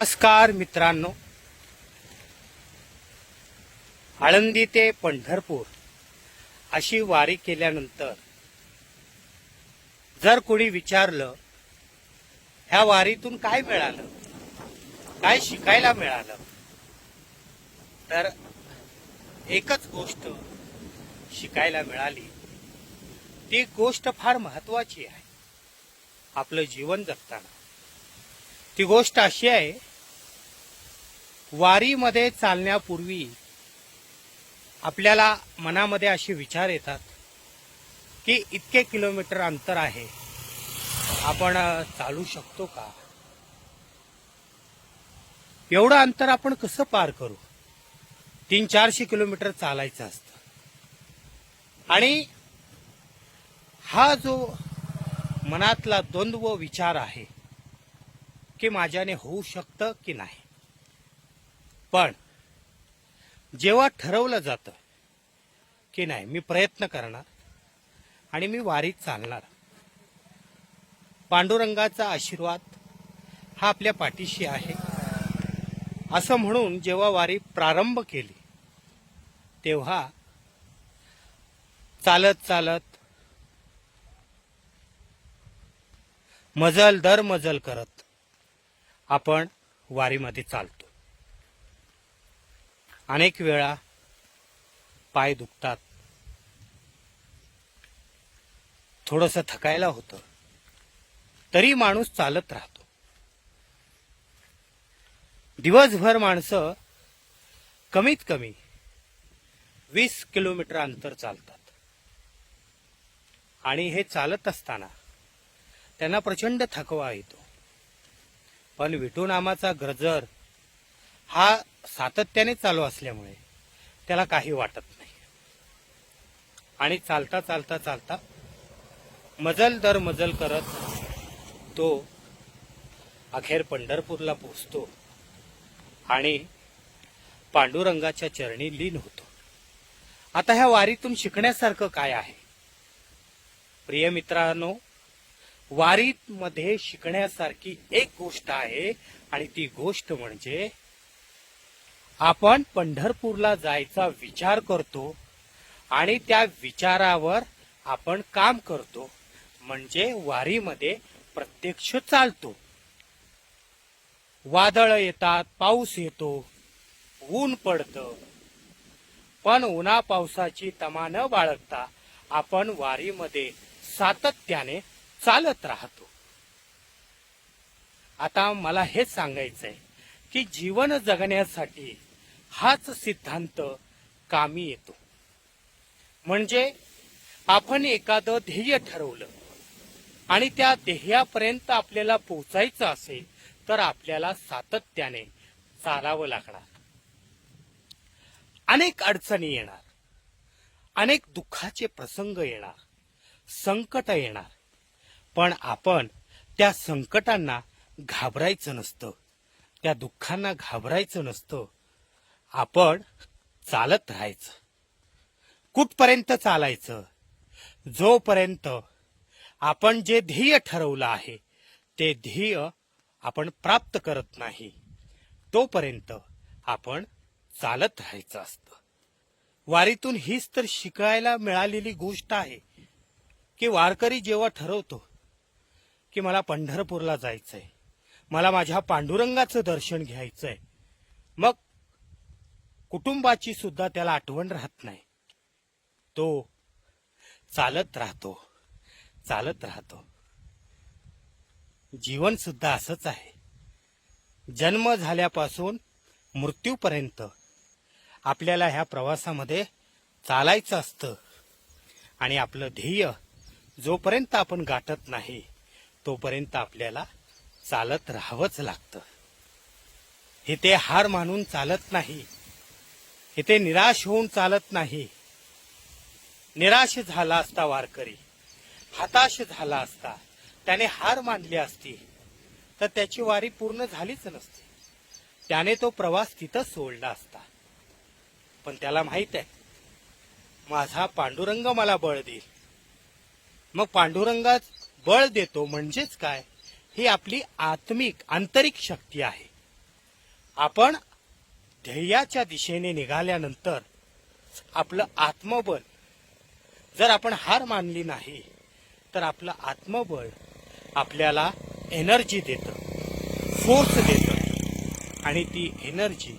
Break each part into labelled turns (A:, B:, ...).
A: नमस्कार मित्रांनो. आळंदी ते पंढरपूर अशी वारी केल्यानंतर जर कोणी विचारलं ह्या वारीतून काय मिळालं? काय शिकायला मिळालं? तर एकच गोष्ट शिकायला मिळाली. ती गोष्ट फार महत्वाची आहे. आपलं जीवन जगताना. ती गोष्ट अशी आहे वारीमध्ये चालण्यापूर्वी आपल्याला मनामध्ये असे विचार येतात की इतके किलोमीटर अंतर आहे आपण चालू शकतो का? एवढं अंतर आपण कसं पार करू? तीन चारशे किलोमीटर चालायचं असतं. आणि हा जो मनातला द्वंद्व विचार आहे की माझ्याने होऊ शकतं की नाही? पण जेव्हा ठरवलं जातं की नाही मी प्रयत्न करणार आणि मी वारीत चालणार पांडुरंगाचा आशीर्वाद हा आपल्या पाठीशी आहे. असं म्हणून जेव्हा वारी प्रारंभ केली तेव्हा चालत चालत मजल दर मजल करत आपण वारीमध्ये चालतो. अनेक वेळा पाय दुखतात. थोडस थकायला होतं. तरी माणूस चालत राहतो. दिवसभर माणसं कमीत कमी वीस किलोमीटर अंतर चालतात. आणि हे चालत असताना त्यांना प्रचंड थकवा येतो. पण विठू नामाचा गरजर हा सातत्याने चालू असल्यामुळे त्याला काही वाटत नाही. आणि चालता चालता चालता मजल दर मजल करत तो अखेर पंढरपूरला पोहोचतो आणि पांडुरंगाच्या चरणी लीन होतो. आता ह्या वारीतून शिकण्यासारखं काय आहे? प्रिय मित्रांनो वारीत मध्ये शिकण्यासारखी एक गोष्ट आहे आणि ती गोष्ट म्हणजे आपण पंढरपूरला जायचा विचार करतो आणि त्या विचारावर आपण काम करतो. म्हणजे वारीमध्ये प्रत्यक्ष चालतो. वादळ येतात पाऊस येतो ऊन पडतं. पण उन्हा पावसाची तमा न बाळगता आपण वारीमध्ये सातत्याने चालत राहतो. आता मला हेच सांगायचंय की जीवन जगण्यासाठी हाच सिद्धांत कामी येतो. म्हणजे आपण एखादं ध्येय ठरवलं आणि त्या ध्येयापर्यंत आपल्याला पोचायचं असेल तर आपल्याला सातत्याने चालावं लागणार. अनेक अडचणी येणार. अनेक दुःखाचे प्रसंग येणार. संकट येणार. पण आपण त्या संकटांना घाबरायचं नसतं. त्या दुःखांना घाबरायचं नसतं. आपण चालत राहायचं. कुठपर्यंत चालायचं? जोपर्यंत आपण जे ध्येय ठरवलं आहे ते ध्येय आपण प्राप्त करत नाही तोपर्यंत आपण चालत राहायचं असतं. वारीतून हीच तर शिकायला मिळालेली गोष्ट आहे की वारकरी जेव्हा ठरवतो की मला पंढरपूरला जायचंय मला माझ्या पांडुरंगाचं दर्शन घ्यायचंय मग कुटुंबाची सुद्धा त्याला आठवण राहत नाही. तो चालत राहतो चालत राहतो. जीवन सुद्धा असंच आहे. जन्म झाल्यापासून मृत्यूपर्यंत आपल्याला ह्या प्रवासामध्ये चालायचं असतं आणि आपलं ध्येय जोपर्यंत आपण गाठत नाही तोपर्यंत आपल्याला चालत राहावंच लागतं. हे ते हार मानून चालत नाही. इथे निराश होऊन चालत नाही. निराश झाला असता वारकरी. हताश झाला असता. त्याने हार मानली असती. तर त्याची वारी पूर्ण झालीच नसती. त्याने तो प्रवास तिथं सोडला असता. पण त्याला माहीत आहे माझा पांडुरंग मला बळ देईल. मग पांडुरंगात बळ देतो म्हणजेच काय? ही आपली आत्मिक आंतरिक शक्ती आहे. आपण ध्येयाच्या दिशेने निघाल्यानंतर आपलं आत्मबळ जर आपण हार मानली नाही तर आपलं आत्मबळ आपल्याला एनर्जी देतं फोर्स देतं. आणि ती एनर्जी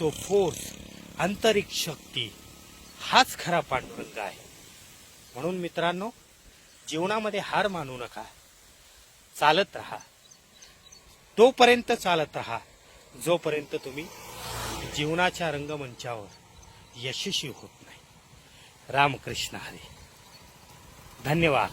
A: तो फोर्स आंतरिक शक्ती हाच खरा पांडुरंग आहे. म्हणून मित्रांनो जीवनामध्ये हार मानू नका. चालत राहा. तोपर्यंत चालत राहा. जोपर्यंत तुम्ही जीवनाच्या रंगमंचावर यशस्वी होत नाही. रामकृष्ण हरी. धन्यवाद.